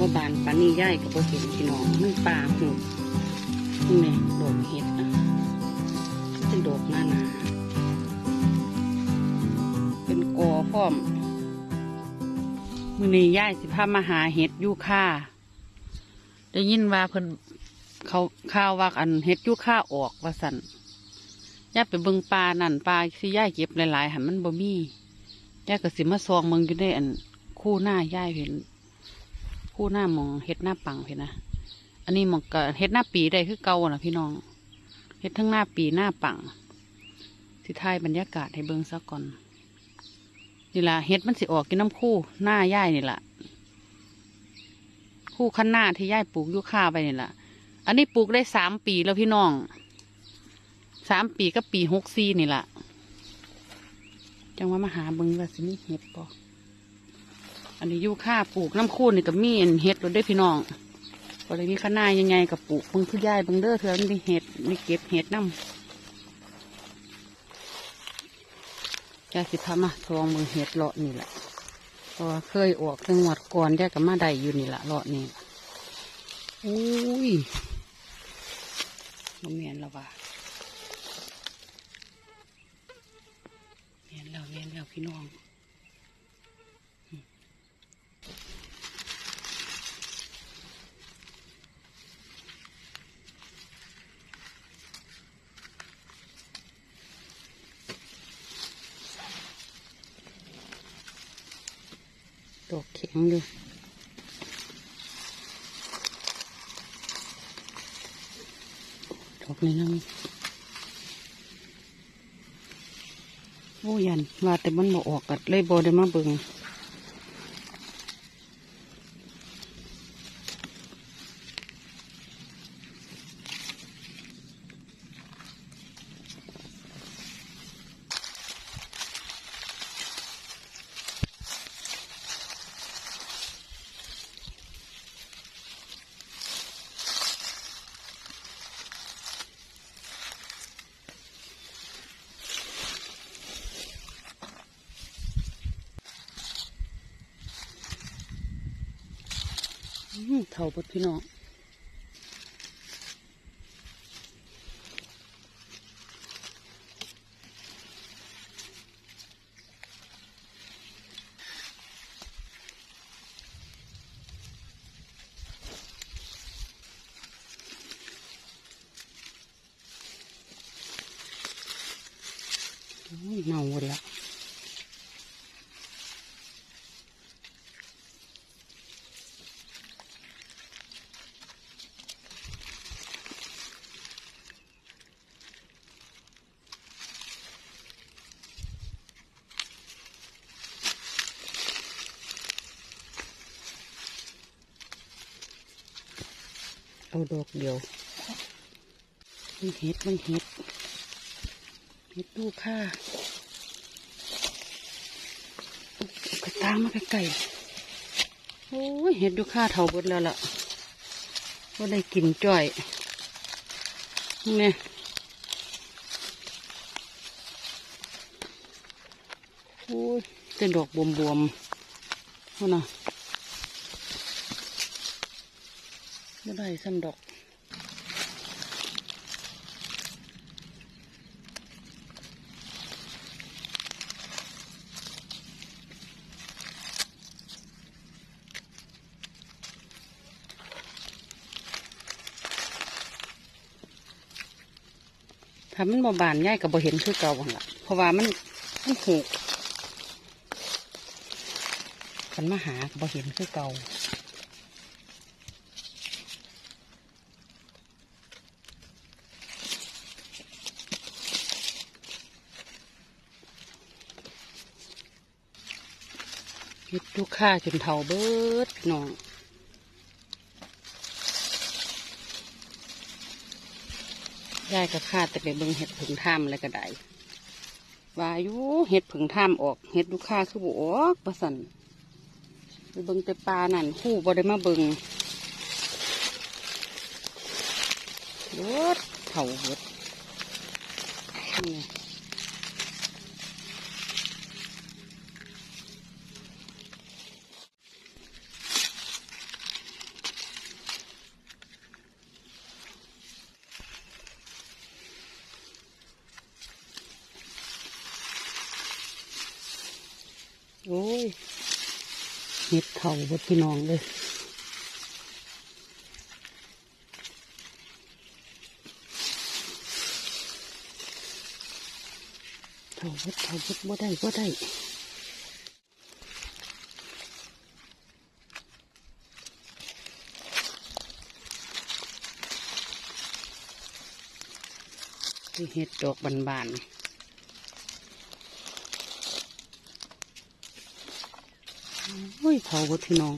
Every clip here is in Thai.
ว่าบานปานนี้ย่ายกับบ่เห็นพี่น้องมันป่าหูนี่แหละดอกเห็ดอะมันเป็นดอกหน้าหนาเป็นกอพร้อมมื้อนี้ย่ายสิพามาหาเห็ดยูค่าได้ยินว่าเพิ่นเขาข่าวว่าอันเห็ดยูค่าออกว่าสั่นย่าไปเบิ่งปลานั่นปลาที่ย่ายเก็บหลายๆหันมันบ่มีย่าก็สิมาซองเบิ่งอยู่ในอันคู่หน้าย่ายเห็น คู่หน้ามองเฮ็ดหน้าปังพี่นะอันนี้มองก็เฮ็ดหน้าปีได้คือเก่านะพี่น้องเฮ็ดทั้งหน้าปีหน้าปังสิทายบรรยากาศให้เบิ่งซะก่อนนี่ล่ะเฮ็ดมันสิออกกินน้ำคู่หน้าย่ายนี่ล่ะคู่ขั้นหน้าที่ย่ายปลูกยุค่าไปนี่ล่ะอันนี้ปลูกได้สามปีแล้วพี่น้องสามปีก็ปีหกซีนี่ล่ะจังว่ามาหาเบิ่งว่าสิมีเฮ็ดปอ อันนี้ยูค่าปลูกน้ำคูนนี่กับมีนเห็ดรถได้พี่น้องก็เลยมีข้าหน้ายังไงกับปลูกเพิ่งคือย่ายเบิ่งเด้อเธอมีเห็ดมีเก็บเห็ดน้ำยาสิพามาทองเบิ่งเห็ดเลาะนี่แหละเพราะว่าเคยออกจังหวัดก่อนยายกับมาได้อยู่นี่แหละเลาะนี่อุ้ยมันเมียนแล้วว่ะเมียนแล้วเมียนแล้วพี่น้อง อกแข็งอยู่ดอกนี้นั่งโอ้ยันว่าแต่มันบ่ออกกัดเลยบ่ได้มาเบิ่ง เท่าบดพี่น้องเน่าหมดแล้ว เอาดอกเดียวมันเห็ดมันเห็ดเห็ดดูค่าเอากระตามมาไกลๆโอ้ยเห็ดดูค่าเท่าบดแล้วล่ะว่าได้กินจ่อยนี่โอ้ยเป็นดอกบวมๆเอาน่ะ ไม่ได้ซ้ำดอกถ้ามันบ่บานง่ายกับบ่เห็นคือเก่าหั่นละเพราะว่ามันมันหูกขันมาหาบ่เห็นคือเก่า เฮ็ดลูกค้าจนเท่าเบิดพี่น้องยายกับข้าแต่ไปเบิ่งเห็ดผึ่งถ้ำอะไรก็ได้วายู่เห็ดผึ่งถ้ำออกเห็ดลูกค้าคือบ่ออกประสันไปเบิ่งแต่ปลานั่นคู่บ่ได้มาเบิ่งเบิดเท่าเบิดนี่ ไงเห็ดเข่าบดพี่น้องเลยเข่าบดเข่าบดบ่ได้บ่ได้เห็ดดอกบานๆ โอ้ยเผาบดพี่น้อง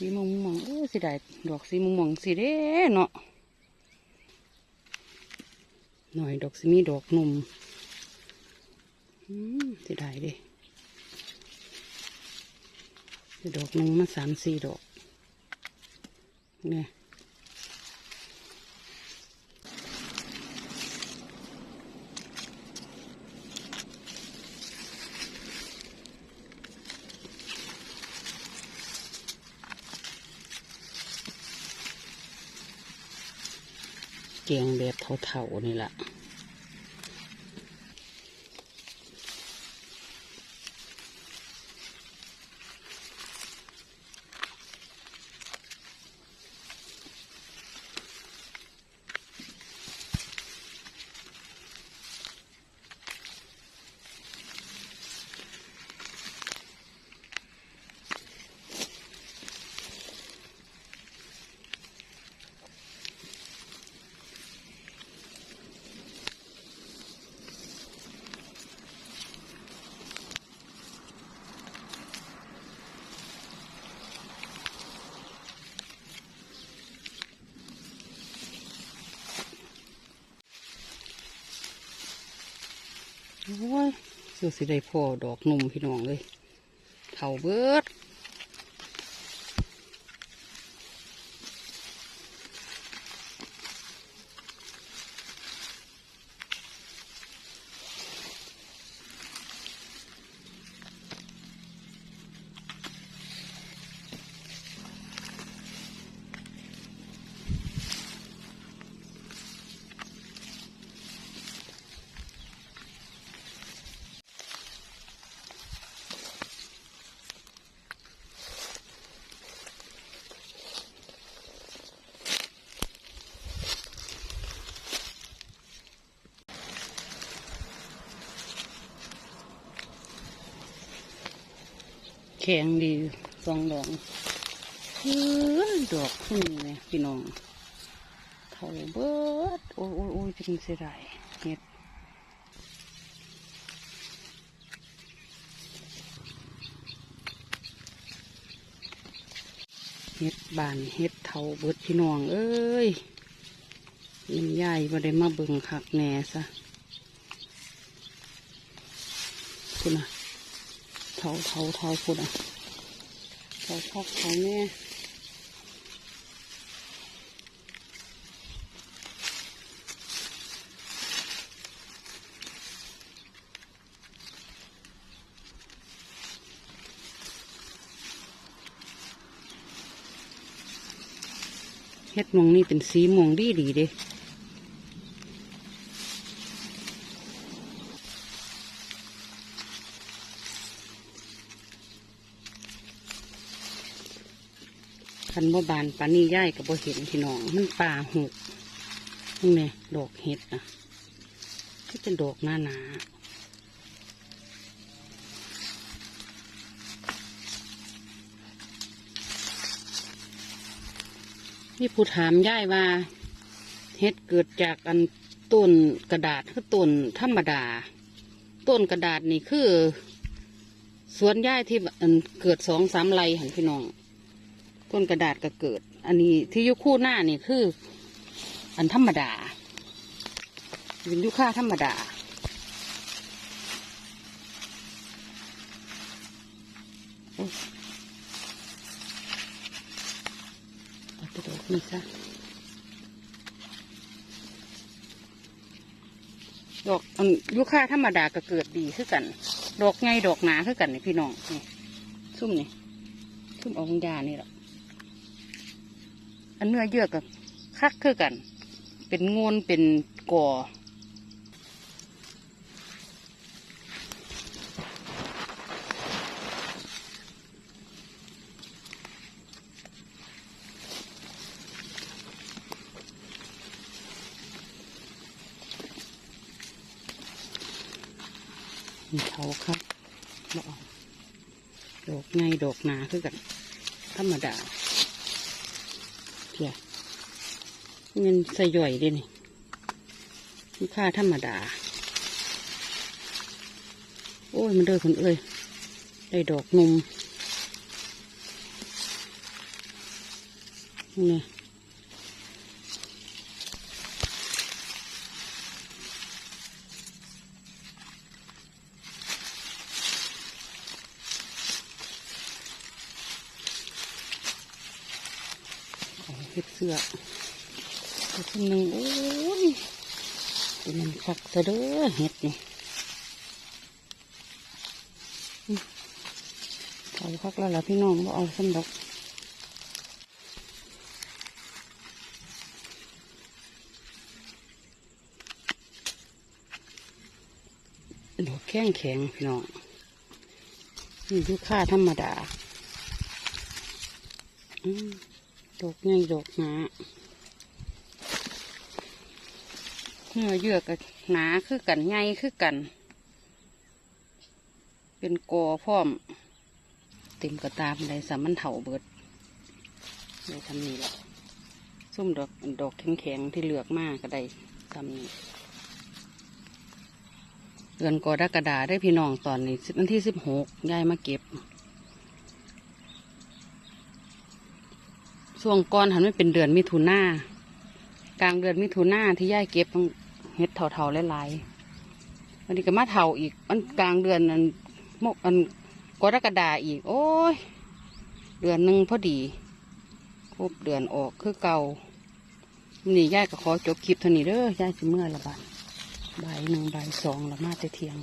สีม่วงม่วงเออสิได้ดอกสีม่วงม่วงสิเด้เนาะหน่อยดอกสิมีดอกหนุ่ม อืมสิได้เดิดอกหนึ่งมาสามสี่ดอกเนี่ยเกียงแบบเถาๆนี่แหละ โอ้ ยเสือสิได้พอดอกนุ่มพี่น้องเลยเถาเบิด แข็งดีสองดอกเฮ้ยดอกขึ้นเลยพี่น้องเถาเบิดโอ้ยโอ้ยโอ้ยเป็นเสียดายเห็ดเห็ดบานเห็ดเถาเบิดพี่น้อง เอ้ยยินใหญ่มาได้มาเบิ่งคักแหน่ซะคุณน่ะ เถาเถาเถาคุณอะเถาพ่อเถาแม่เฮ็ดมองนี่เป็นสีม่วงดีดีเด้ คันบ่บานปานนี้ย่ายกับบ่เห็นพี่น้อง มันป่าหกนี่ไงดอกเห็ดนะที่เป็นดอกหนาหนานี่ผู้ถามย่ายว่า เห็ดเกิดจากอันต้นกระดาษคือต้นธรรมดา ต้นกระดาษนี่คือ สวนย่ายที่เกิดสองสามไรหันพี่น้อง ต้นกระดาษก็เกิด อันนี้ที่ยุคู่หน้านี่คือ อันธรรมดาเป็นยุค่าธรรมดาโอ๊ยเอาไปดอกนี่ซะดอกอันยูคาธรรมดาก็เกิดดีคือกัน ดอกไงดอกหนาคือกันนี่พี่น้องนี่ซุ่มนี่ซุ่มออกยานี่แหละ อันเนื้อเยื่อกับคักคือกัน เป็นงวนเป็นก่อมีเขาครับบ่เอาดอกไงดอกนาคือกัน ธรรมดา เพียเงินใส่ย่อยดินี่มีค่าธรรมดา โอ้ย มันเด้อคนเอ้ย ได้ดอกนมนี่ เห็ดเสือคนหนึ่งโอ้ยเป็นมันคักซะเด้อเห็ดนี่เขาพักแล้วล่ะพี่น้องบ่เอาสำดอกดอกแข็งแข็งพี่น้องนี่ยูค่าธรรมดา อืม ดอกใหญ่ดอกหนาเนื้อเยื่อกับหนาคือกันใหญ่คือกัน เป็นกอพร้อม เต็มกระตามในสามันเถาเบิดเลยทำนี่แหละส้มดอกดอกแข็งๆที่เหลือกมากก็ได้ทำนี่เดือนกรกฎาได้พี่น้องตอนนี้วันที่สิบหกยายมาเก็บ ช่วงก่อนหันไม่เป็นเดือนมิถุนากลางเดือนมิถุนาที่ยายเก็บเห็ดเถาๆหลายๆวันนี้ก็มาเถาอีกมันกลางเดือนนั้นมกอันกรกฎาอีก โอ้ย เดือนหนึ่งพอดีครบเดือนออกคือเก่านี่ย่ายก็ขอจบคลิปเท่านี้เด้อย่ายสิเมื่อละบาทบ่ายหนึ่งใบสองละมาแต่เทียง